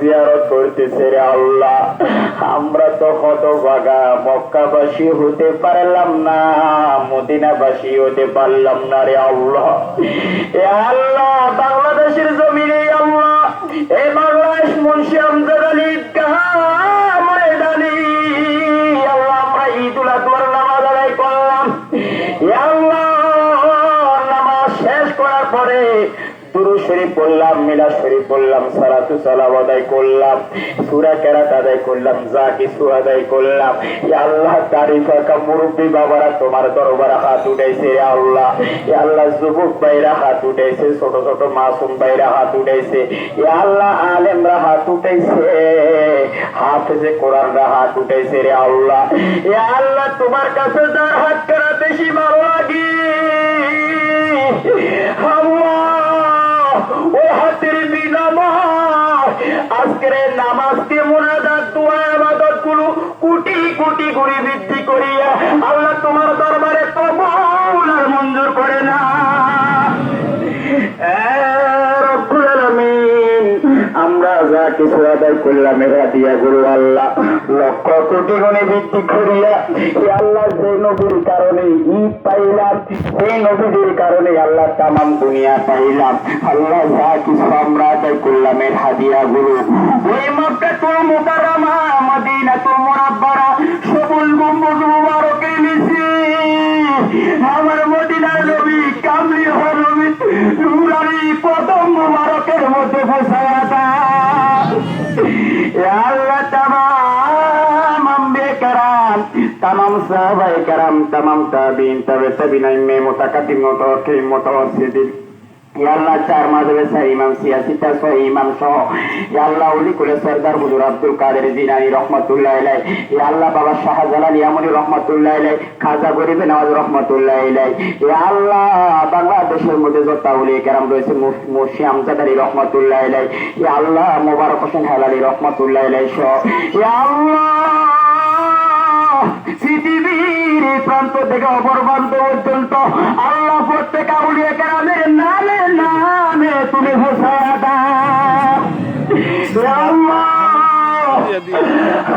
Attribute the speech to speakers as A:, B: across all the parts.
A: জিয়ারত করতেছে রে আল্লাহ। আমরা তো হতভাগা, মক্কাবাসী হতে পারলাম না, মদিনাবাসী হতে পারলাম না রে আল্লাহ। আল্লাহ বাংলাদেশের দুরু শরীফ পড়লাম মিলা শরীফ পড়লাম, সালাতু সালাম আদায় করলাম, সুরা কেরাত আদায় করলাম যা কিছু আদায় করলাম। আল্লাহ তারিফ একা মুরব্বী বাবারা তোমার দরবারে হাত উঠাইছে আল্লাহ। আল্লাহ, যুবক ভাইরা হাত উঠাইছে, ছোট ছোট মাসুম ভাইরা হাত উঠাইছে। আল্লাহ, আলেমরা হাত উঠাইছে। হাফেজে কোরআনরা হাত উঠাইছে রে আল্লাহ। ইয়া আল্লাহ, তোমার কাছে যার হাত করা বেশি ভালো লাগে। আমরা কিছু আদায় করলাম এরা দিয়া গুরু আল্লাহ। লক্ষ কোটি গুণে বৃদ্ধি করিয়া আল্লাহ যে নবীর কারণে ঈদ পাইলাম নবীদের কারণে আল্লাহ তামাম দুনিয়া পাইলাম। আল্লাহ যা কিছু আমরা আদায় করলাম, এর হাদিয়া গুরু। মদিনা আমার মদিনার কামলি হরবি নুরানি মুবারকের মধ্যে বসায়া তামাম কারাম, তামাম তাবিন, তবে তাবিনাই মে মুতাকাদ্দিম মুতাওয়াক্কিল মুতাওয়াসসিদিন আল্লাহ, চার ইমাম ইমাম সহ উলি কুলে সরদার হুজুর আব্দুল কাদের জিলানী রহমাতুল্লাহ ইয়ামনি রহমাতুল্লাহ আলাই খাজা গরিবে নওয়াজ রহমাতুল্লাহ আলাই ইয়া বাংলাদেশের মধ্যে যত উলি কেরাম রয়েছে রহমাতুল্লাহ ইয়া আল্লাহ, মোবারক হোসেন হেলালি রহমাতুল্লাহ আলাই সহ। পৃথিবীর প্রান্ত থেকে অপর পর্যন্ত আল্লাহ প্রত্যেক আউলিয়া কেরামের নামে নামে তুমি ঘোষণা আল্লাহ।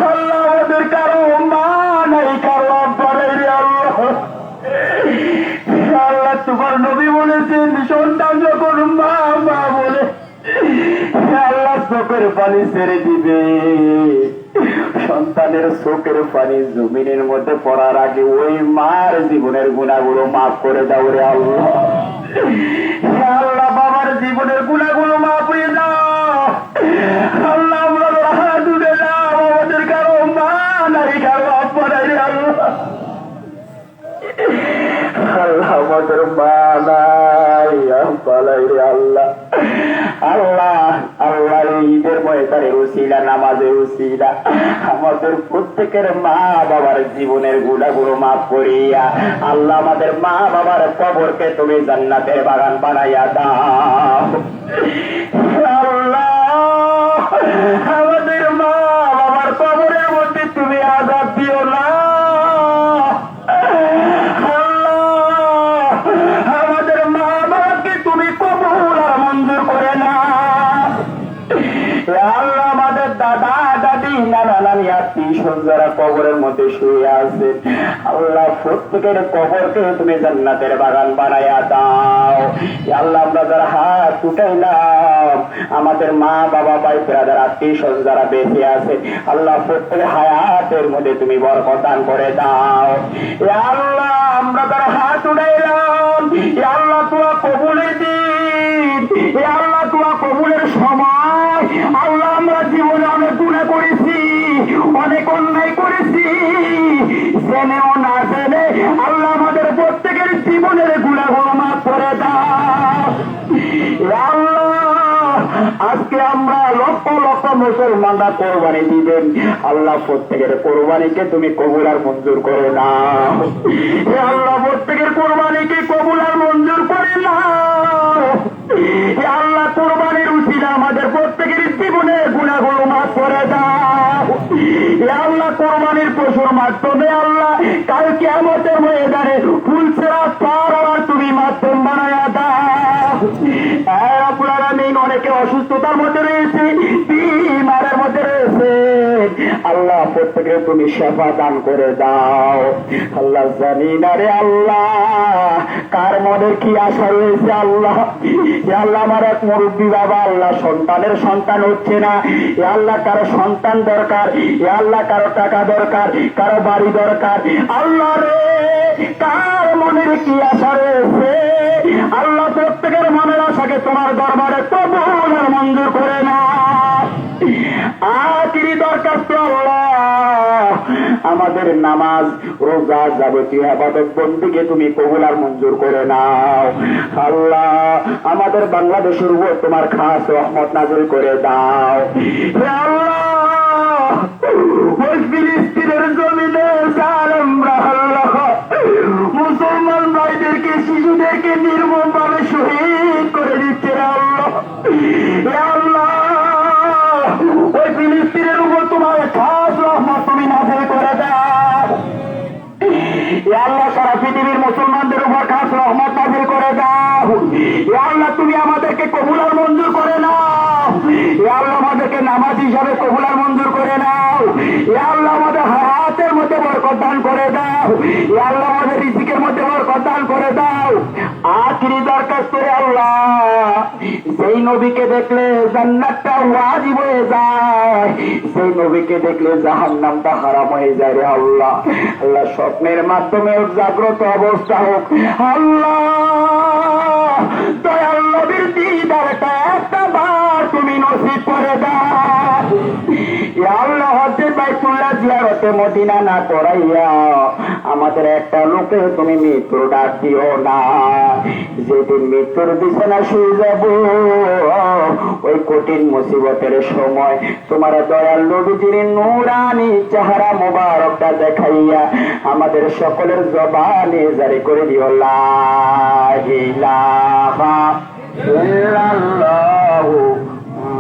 A: আল্লাহ ওদের নবী বলেছেন, সন্তান যখন মা মা বলে আল্লাহ চোখের পানি ছেড়ে দিবে। সন্তানের চোখের পানি জমিনের মধ্যে পড়ার আগে ওই মার জীবনের গুণাগুলো মাফ করে দাও রে আল্লাহ। আল্লাহ, বাবার জীবনের গুণাগুলো মাফ করে দাও আল্লাহ। আল্লাহ ময়দানের উসিলা নামাজের উসিলা আমাদের প্রত্যেকের মা বাবার জীবনের গুণাগুলো মাফ করিয়া আল্লাহ আমাদের মা বাবার কবরকে তুমি জান্নাতের বাগান বানাইয়া দাও। আল্লাহ আল্লাহ আমাদের মা, বাবা, ভাই ফেরাদার আত্মীয় স্বজন যারা বেঁচে আছে, আল্লাহ প্রত্যেকের হায়াতের মধ্যে তুমি বরকত দান করে দাও। আল্লাহ, আমরা যারা হাত উঠাইলাম আল্লাহ তোমার কবুলের দিন। আল্লাহ কবুলের সময়। আল্লাহ, আমরা জীবনে অনেক গুণা করেছি। অনেক অন্যায় করেছি। জেনেও না জেনে আল্লাহ আমাদের প্রত্যেকের জীবনের মাফ করে আজকে আমরা লক্ষ লক্ষ মুসলমানরা কোরবানি দিবেন। আল্লাহ প্রত্যেকের কোরবানিকে তুমি কবুল আর মঞ্জুর করে না আল্লাহ প্রত্যেকের কোরবানিকে কবুল আর মঞ্জুর করে না আল্লাহ কোরবানির উচিলা আমাদের প্রত্যেকের জীবনে গুণাগুলো মাফ করে দাও হে আল্লাহ কোরবানির পশুর মাধ্যমে আল্লাহ কালকে আমাদের ময়দানে ফুলছেরা পার আবার তুমি মাধ্যম বানায়া দাও। অনেকে অসুস্থতার মধ্যে রয়েছে বিমারের মধ্যে আল্লাহ প্রত্যেকে তুমি সেবা দান করে দাও। আল্লাহ জানি না রে আল্লাহ, কার মনের কি আশা রয়েছে আল্লাহ? আল্লাহ আমার এক মুরব্বী বাবা, আল্লাহ সন্তানের সন্তান হচ্ছে না। এ আল্লাহ কারও সন্তান দরকার, এ আল্লাহ কারও টাকা দরকার, কারও বাড়ি দরকার। আল্লাহ রে, কার মনের কি আশা রয়েছে? আল্লাহ প্রত্যেকের মনের আশাকে তোমার দরবারে কবুল আর মঞ্জুর করে না আল্লাহ আমাদের নামাজ, রোজা যাবতীয় আবাদত বন্দিকে তুমি কবুল আর মঞ্জুর করে নাও। আল্লাহ, আমাদের বাংলাদেশের উপর তোমার খাস রহমত নাজুল করে দাও। মুসলমান ভাইদেরকে, শিশুদেরকে নির্মম আল্লাহ, তুমি আমাদেরকে কবুলার মঞ্জুর করে নাও। আল্লাহ, আমাদেরকে নামাজ হিসাবে কবুলার মঞ্জুর করে নাও। আল্লাহ, আমাদের হায়াতের মধ্যে বরকত দান করে দাও। আল্লাহ, আমাদের রিজিকের মধ্যে বরকত দান করে দাও। আখিরি দরখাস্ত রে আল্লাহ। সেই নবীকে দেখলে জান্নাতটা ওয়াজিব হয়ে যায়, সেই নবীকে দেখলে জাহান্নামটা হারাম হয়ে যায় রে আল্লাহ। আল্লাহ, স্বপ্নের মাধ্যমে জাগ্রত অবস্থা হোক, আল্লাহ। করাইয়া আমাদের একটা লোকে তুমি মৃত্যু ডাক দিও না। যেদিন মৃত্যুর বিছানা শুয়ে যাব, ওই কঠিন মুসিবতের সময় তোমার দয়াল নবীজির নুরানি চেহারা মোবারকটা দেখাইয়া আমাদের সকলের জবানে জারি করে দিও। লা ইলাহা